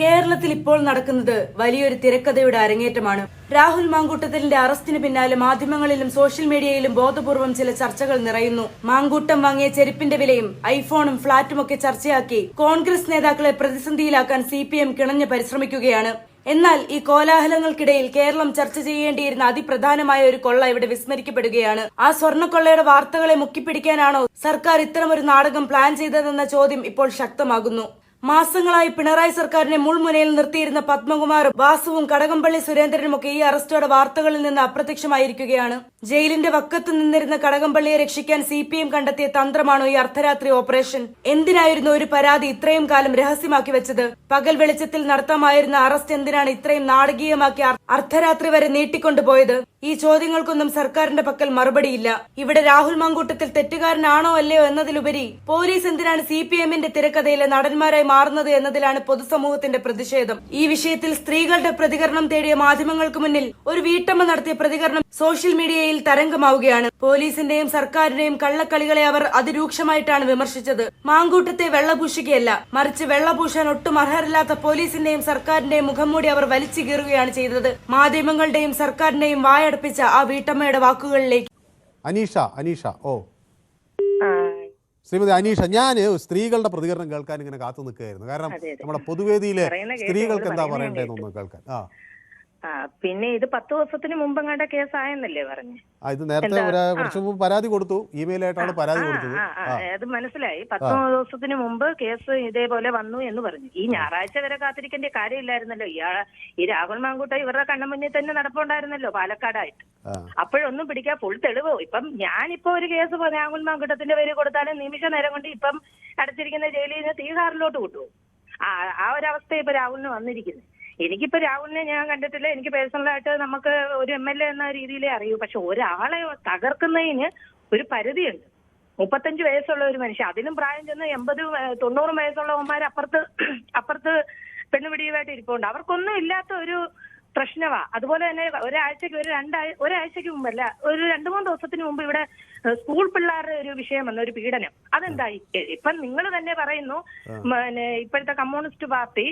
കേരളത്തിൽ ഇപ്പോൾ നടക്കുന്നത് വലിയൊരു തിരക്കഥയുടെ അരങ്ങേറ്റമാണ്. രാഹുൽ മാങ്കൂട്ടത്തിലിന്റെ അറസ്റ്റിന് പിന്നാലെ മാധ്യമങ്ങളിലും സോഷ്യൽ മീഡിയയിലും ബോധപൂർവം ചില ചർച്ചകൾ നിറയുന്നു. മാങ്കൂട്ടം വാങ്ങിയ ചെരുപ്പിന്റെ വിലയും ഐഫോണും ഫ്ളാറ്റുമൊക്കെ ചർച്ചയാക്കി കോൺഗ്രസ് നേതാക്കളെ പ്രതിസന്ധിയിലാക്കാൻ സി പി എം കിണഞ്ഞ് പരിശ്രമിക്കുകയാണ്. എന്നാൽ ഈ കോലാഹലങ്ങൾക്കിടയിൽ കേരളം ചർച്ച ചെയ്യേണ്ടിയിരുന്ന അതിപ്രധാനമായ ഒരു കൊള്ള ഇവിടെ വിസ്മരിക്കപ്പെടുകയാണ്. ആ സ്വർണക്കൊള്ളയുടെ വാർത്തകളെ മുക്കിപ്പിടിക്കാനാണോ സർക്കാർ ഇത്തരമൊരു നാടകം പ്ലാൻ ചെയ്തതെന്ന ചോദ്യം ഇപ്പോൾ ശക്തമാകുന്നു. മാസങ്ങളായി പിണറായി സർക്കാരിനെ മുൾമുനയിൽ നിർത്തിയിരുന്ന പത്മകുമാറും വാസുവും കടകംപള്ളി സുരേന്ദ്രനുമൊക്കെ ഈ അറസ്റ്റോടെ വാർത്തകളിൽ നിന്ന് അപ്രത്യക്ഷമായിരിക്കുകയാണ്. ജയിലിന്റെ വക്കത്ത് നിന്നിരുന്ന കടകംപള്ളിയെ രക്ഷിക്കാൻ സി പി എം കണ്ടെത്തിയ തന്ത്രമാണോ ഈ അർദ്ധരാത്രി ഓപ്പറേഷൻ? എന്തിനായിരുന്നു ഒരു പരാതി ഇത്രയും കാലം രഹസ്യമാക്കി വെച്ചത്? പകൽ വെളിച്ചത്തിൽ നടത്താമായിരുന്ന അറസ്റ്റ് എന്തിനാണ് ഇത്രയും നാടകീയമാക്കി അർ- അർദ്ധരാത്രി വരെ നീട്ടിക്കൊണ്ടുപോയത്? ഈ ചോദ്യങ്ങൾക്കൊന്നും സർക്കാരിന്റെ പക്കൽ മറുപടിയില്ല. ഇവിടെ രാഹുൽ മാങ്കൂട്ടത്തിൽ തെറ്റുകാരനാണോ അല്ലയോ എന്നതിലുപരി പോലീസ് എന്തിനാണ് സി പി എമ്മിന്റെ തിരക്കഥയിലെ നടന്മാരായി മാറുന്നത് എന്നതിലാണ് പൊതുസമൂഹത്തിന്റെ പ്രതിഷേധം. ഈ വിഷയത്തിൽ സ്ത്രീകളുടെ പ്രതികരണം തേടിയ മാധ്യമങ്ങൾക്ക് മുന്നിൽ ഒരു വീട്ടമ്മ നടത്തിയ പ്രതികരണം സോഷ്യൽ മീഡിയയിൽ തരംഗമാവുകയാണ്. പോലീസിന്റെയും സർക്കാരിന്റെയും കള്ളക്കളികളെ അവർ അതിരൂക്ഷമായിട്ടാണ് വിമർശിച്ചത്. മാങ്കൂട്ടത്തെ വെള്ളപൂശുകയല്ല മറിച്ച് വെള്ളപൂശാൻ ഒട്ടും അർഹരില്ലാത്ത പോലീസിന്റെയും സർക്കാരിന്റെയും മുഖംമൂടി അവർ വലിച്ചു കീറുകയാണ് ചെയ്തത്. മാധ്യമങ്ങളുടെയും സർക്കാരിന്റെയും വായടപ്പിച്ച ആ വീട്ടമ്മയുടെ വാക്കുകളിലേക്ക്. അനീഷ അനീഷ ഓ. ശ്രീമതി അനീഷ ഞാൻ സ്ത്രീകളുടെ പ്രതികരണം കേൾക്കാൻ ഇങ്ങനെ കാത്തു നിൽക്കുകയായിരുന്നു. കാരണം. നമ്മുടെ പൊതുവേദിയിലെ സ്ത്രീകൾക്ക് എന്താ പറയണ്ടേന്നൊന്ന് കേൾക്കാൻ. ആ, പിന്നെ ഇത് പത്ത് ദിവസത്തിന് മുമ്പ് കണ്ട കേസായെന്നല്ലേ പറഞ്ഞു? ആ, ഇത് നേരത്തെ കുറച്ച് മുമ്പ് പരാതി കൊടുത്തു. ഇമെയിൽ ആയിട്ടാണ് പരാതി കൊടുത്തത്. ആ അത് മനസ്സിലായി. പത്ത് ദിവസത്തിന് മുമ്പ് കേസ് ഇതേപോലെ വന്നു എന്ന് പറഞ്ഞു. ഈ ഞായറാഴ്ച വരെ കാത്തിരിക്കേണ്ട കാര്യമില്ലായിരുന്നല്ലോ. ഇയാൾ ഈ രാഹുൽ മാങ്കൂട്ട ഇവരുടെ കണ്ണമുന്നിൽ തന്നെ നടപ്പുണ്ടായിരുന്നല്ലോ പാലക്കാടായിട്ട്. അപ്പോഴൊന്നും പിടിക്കാൻ ഫുൾ തെളിവോ? ഇപ്പം ഞാനിപ്പോ ഒരു കേസ് രാഹുൽ മാങ്കൂട്ടത്തിന്റെ പേര് കൊടുത്താലും നിമിഷ നേരം കൊണ്ട് ഇപ്പം അടച്ചിരിക്കുന്ന ജയിലിൽ നിന്ന് തീഹാറിലോട്ട് വിട്ടു. ആ ആ ഒരു അവസ്ഥ ഇപ്പൊ രാഹുലിന് വന്നിരിക്കുന്നത്. എനിക്കിപ്പോ രാഹുലിനെ ഞാൻ കണ്ടിട്ടില്ല. എനിക്ക് പേഴ്സണലായിട്ട് നമുക്ക് ഒരു എം എൽ എ എന്ന രീതിയിലേ അറിയൂ. പക്ഷെ ഒരാളെ തകർക്കുന്നതിന് ഒരു പരിധിയുണ്ട്. മുപ്പത്തഞ്ച് വയസ്സുള്ള ഒരു മനുഷ്യൻ അതിലും പ്രായം ചെന്ന് എൺപത് വയസ്സുള്ള വയസ്സുള്ളവന്മാർ അപ്പുറത്ത് അപ്പുറത്ത് പെണ്ണുപിടിയുമായിട്ട് ഇരിപ്പുണ്ട്. അവർക്കൊന്നും ഇല്ലാത്ത ഒരു പ്രശ്നമാ അതുപോലെ തന്നെ ഒരാഴ്ചക്ക് ഒരു രണ്ടാഴ്ച ഒരാഴ്ചക്ക് മുമ്പല്ല ഒരു രണ്ടു മൂന്ന് ദിവസത്തിന് മുമ്പ് ഇവിടെ സ്കൂൾ പിള്ളേരുടെ ഒരു വിഷയം വന്ന ഒരു പീഡനം. അതെന്തായി? ഇപ്പൊ നിങ്ങൾ തന്നെ പറയുന്നു പിന്നെ ഇപ്പോഴത്തെ കമ്മ്യൂണിസ്റ്റ് പാർട്ടി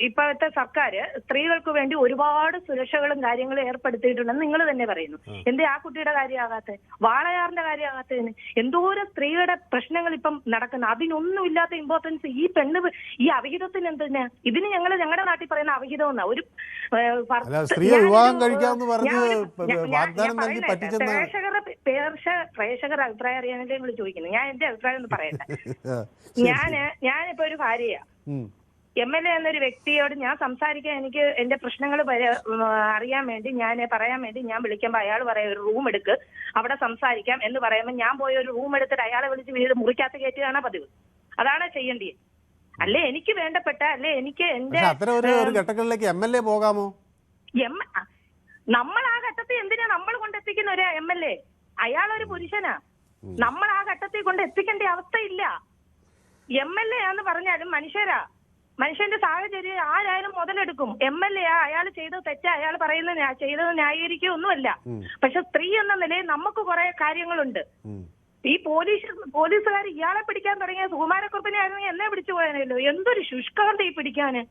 ഇപ്പോഴത്തെ സർക്കാർ സ്ത്രീകൾക്ക് വേണ്ടി ഒരുപാട് സുരക്ഷകളും കാര്യങ്ങളും ഏർപ്പെടുത്തിയിട്ടുണ്ടെന്ന് നിങ്ങൾ തന്നെ പറയുന്നു. എന്തേ ആ കുട്ടിയുടെ കാര്യമാകാത്ത? വാളയാറിന്റെ കാര്യമാകാത്തതിന് എന്തോരം സ്ത്രീകളുടെ പ്രശ്നങ്ങൾ ഇപ്പം നടക്കുന്നു. അതിനൊന്നും ഇല്ലാത്ത ഇമ്പോർട്ടൻസ് ഈ പെണ്ണ് ഈ അവിഹിതത്തിന് എന്തിനാ? ഇതിന് ഞങ്ങൾ ഞങ്ങളുടെ നാട്ടിൽ പറയുന്ന അവിഹിതം എന്നാ. ഒരു സ്ത്രീയെ വിവാഹം കഴിക്കാമെന്ന് പറഞ്ഞ് പ്രേക്ഷകരുടെ അഭിപ്രായം അറിയാനല്ലേ നിങ്ങൾ ചോദിക്കുന്നത് ഞാൻ എന്റെ അഭിപ്രായം ഒന്ന് പറയട്ടെ. ഞാൻ ഞാൻ ഞാനിപ്പോ ഒരു ഭാര്യയാ. എം എൽ എ എന്നൊരു വ്യക്തിയോട് ഞാൻ സംസാരിക്കാൻ എനിക്ക് എന്റെ പ്രശ്നങ്ങൾ അറിയാൻ വേണ്ടി ഞാൻ പറയാൻ വേണ്ടി ഞാൻ വിളിക്കുമ്പോൾ അയാൾ പറയാം ഒരു റൂം എടുക്ക് അവിടെ സംസാരിക്കാം എന്ന് പറയുമ്പോൾ ഞാൻ പോയി ഒരു റൂം എടുത്തിട്ട് അയാളെ വിളിച്ച് വീട് മുറിക്കകത്ത് കയറ്റുകയാണ് പതിവ്. അതാണ് ചെയ്യേണ്ടത് അല്ലെ എനിക്ക് വേണ്ടപ്പെട്ട അല്ലെ എനിക്ക് എന്റെ അത്തരം ഒരു ഒരു ഘട്ടങ്ങളിലേക്ക് എം എൽ എ പോകാമോ? എം നമ്മൾ ആ ഘട്ടത്തിൽ എന്തിനാ നമ്മൾ കൊണ്ടെത്തിക്കുന്ന ഒരു എം എൽ എ അയാളൊരു പുരുഷനാ. നമ്മൾ ആ ഘട്ടത്തിൽ കൊണ്ട് എത്തിക്കേണ്ട അവസ്ഥയില്ല. എം എൽ എ ആന്ന് പറഞ്ഞാലും മനുഷ്യരാ. മനുഷ്യന്റെ സാഹചര്യം ആരായാലും മുതലെടുക്കും. എം എൽ എ ആ അയാൾ ചെയ്തത് തെറ്റ അയാൾ പറയുന്നത് ചെയ്തത് ന്യായീകരിക്കുക ഒന്നുമല്ല പക്ഷെ സ്ത്രീ എന്ന നിലയിൽ നമുക്ക് കുറെ കാര്യങ്ങളുണ്ട്. ഈ പോലീസ് പോലീസുകാർ ഇയാളെ പിടിക്കാൻ തുടങ്ങിയ സുകുമാരക്കുറുപ്പിനെ ആയിരുന്നെങ്കിൽ എന്നെ പിടിച്ചു പോയാനല്ലോ എന്തൊരു ശുഷ്കാന്ത ഈ പിടിക്കാന്.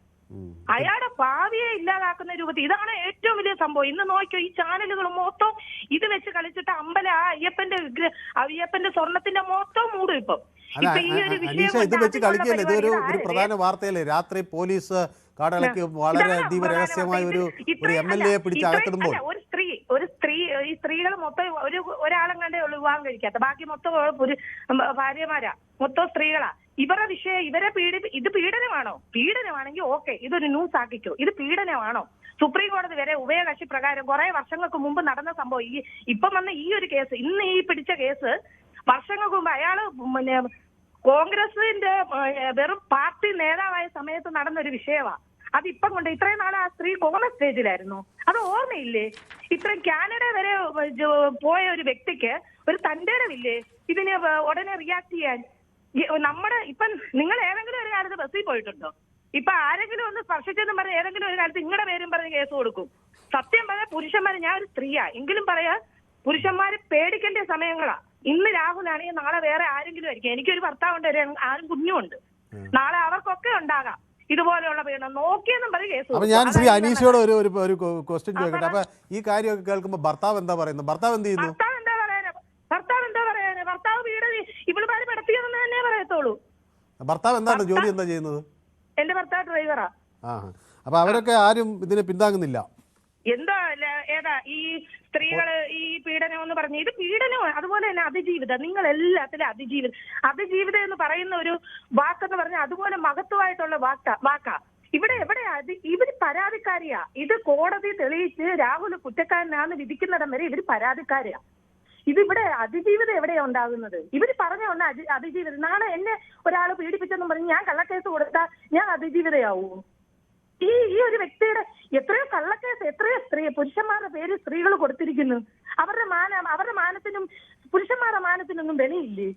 അയാളുടെ ഭാവിയെ ഇല്ലാതാക്കുന്ന രൂപത്തിൽ ഇതാണ് ഏറ്റവും വലിയ സംഭവം. ഇന്ന് നോക്കിയോ ഈ ചാനലുകൾ മൊത്തം ഇത് വെച്ച് കളിച്ചിട്ട് അമ്പല ആ അയ്യപ്പന്റെ അയ്യപ്പന്റെ സ്വർണത്തിന്റെ മൊത്തം മൂടും ഇപ്പം. അനീഷ ഇത് വെച്ച് കളിക്കുകയല്ലേ? ഇതൊരു ഒരു പ്രധാന വാർത്തയല്ലേ? രാത്രി പോലീസ് കാടലയ്ക്ക് വളരെ അതീവ രഹസ്യമായ ഒരു എം എൽ എ പിടിച്ച് അകത്തിടുമ്പോൾ സ്ത്രീ ഈ സ്ത്രീകൾ മൊത്തം ഒരു ഒരാളും കണ്ടേ ഉള്ളൂ വിവാഹം കഴിക്കാത്ത. ബാക്കി മൊത്തം ഭാര്യമാരാ. മൊത്തം സ്ത്രീകളാ. ഇവരുടെ വിഷയം ഇവരെ പീഡി ഇത് പീഡനമാണോ? പീഡനമാണെങ്കിൽ ഓക്കെ ഇതൊരു ന്യൂസ് ആക്കിക്കോ. ഇത് പീഡനമാണോ? സുപ്രീം കോടതി വരെ ഉഭയകക്ഷി പ്രകാരം കുറെ വർഷങ്ങൾക്ക് മുമ്പ് നടന്ന സംഭവം ഈ ഇപ്പം വന്ന ഈ ഒരു കേസ് ഇന്ന് ഈ പിടിച്ച കേസ് വർഷങ്ങൾക്ക് മുമ്പ് അയാൾ പിന്നെ കോൺഗ്രസിന്റെ വെറും പാർട്ടി നേതാവായ സമയത്ത് നടന്ന ഒരു വിഷയമാ അതിപ്പം കൊണ്ട് ഇത്രയും നാൾ ആ സ്ത്രീ കോൺഗ്രസ് സ്റ്റേജിലായിരുന്നു അത് ഓർമ്മയില്ലേ? ഇത്രയും കാനഡ വരെ പോയ ഒരു വ്യക്തിക്ക് ഒരു തന്റേടമില്ലേ ഇതിന് ഉടനെ റിയാക്ട് ചെയ്യാൻ. നമ്മുടെ ഇപ്പം നിങ്ങൾ ഏതെങ്കിലും ഒരു കാലത്ത് ബസ്സിൽ പോയിട്ടുണ്ടോ? ഇപ്പൊ ആരെങ്കിലും ഒന്ന് സ്പർശിച്ചെന്നും പറഞ്ഞ ഏതെങ്കിലും ഒരു കാലത്ത് നിങ്ങളുടെ പേരും പറഞ്ഞ് കേസ് കൊടുക്കും. സത്യം പറഞ്ഞാൽ പുരുഷന്മാരെ ഞാൻ ഒരു സ്ത്രീയാ. എങ്കിലും പറയാ പുരുഷന്മാരെ പേടിക്കേണ്ട സമയങ്ങളാ. ഇന്ന് രാഹുലാണെങ്കിൽ നാളെ വേറെ ആരെങ്കിലും ആയിരിക്കും. എനിക്കൊരു ഭർത്താവുണ്ട് ഉണ്ട്. ആരും കുഞ്ഞുമുണ്ട് നാളെ അവർക്കൊക്കെ ഉണ്ടാകാം. ഇതുപോലെയുള്ള പീഡനം നോക്കിയെന്നും പറയും കേസ് അപ്പൊ ഞാൻ ശ്രീ അനീഷയോട് ഒരു ഒരു ഒരു ക്വസ്റ്റ്യൻ ചോദിക്കട്ടെ. അപ്പൊ ഈ കാര്യമൊക്കെ കേൾക്കുമ്പോ ഭർത്താവ് എന്താ പറയുന്നത് ഭർത്താവ് എന്ത് ചെയ്യുന്നു? ഭർത്താവ് എന്താ പറയാന്? ഭർത്താവ് എന്താ പറയാന്? ഭർത്താവ് വീട് ഇവളുമാര് പെടത്തിയതെന്ന് തന്നെ പറയത്തുള്ളൂ. ഭർത്താവ് എന്താണ്? ജോലി എന്താ ചെയ്യുന്നത്? എന്റെ ഭർത്താവ് ഡ്രൈവറാ. ആ അപ്പൊ അവരൊക്കെ ആരും ഇതിനെ പിന്താങ്ങുന്നില്ല. എന്തോ ഏതാ ഈ സ്ത്രീകൾ ഈ പീഡനം എന്ന് പറഞ്ഞു ഇത് പീഡനവും അതുപോലെ തന്നെ അതിജീവിതം. നിങ്ങൾ എല്ലാത്തിലും അതിജീവിതം. അതിജീവിതം എന്ന് പറയുന്ന ഒരു വാക്കെന്ന് പറഞ്ഞാൽ അതുപോലെ മഹത്വമായിട്ടുള്ള വാക്കാ വാക്കാ. ഇവിടെ എവിടെ ഇവർ പരാതിക്കാരിയാ. ഇത് കോടതി തെളിയിച്ച് രാഹുൽ കുറ്റക്കാരനാന്ന് വിധിക്കുന്നിടം വരെ ഇവർ പരാതിക്കാരിയാ. ഇതിവിടെ അതിജീവിതം എവിടെയാ ഉണ്ടാകുന്നത്? ഇവർ പറഞ്ഞ ഒന്ന് അതി- അതിജീവിതം. നാളെ എന്നെ ഒരാൾ പീഡിപ്പിച്ചെന്ന് പറഞ്ഞ് ഞാൻ കള്ളക്കേസ് കൊടുത്താൽ ഞാൻ അതിജീവിതയാവൂ? ഈ ഈ ഒരു വ്യക്തിയുടെ എത്രയോ കള്ളക്കേസ് എത്രയോ സ്ത്രീ പുരുഷന്മാരുടെ പേര് സ്ത്രീകൾ കൊടുത്തിരിക്കുന്നു. അവരുടെ മാന അവരുടെ മാനത്തിനും പുരുഷന്മാരുടെ മാനത്തിനൊന്നും വിലയില്ലേ?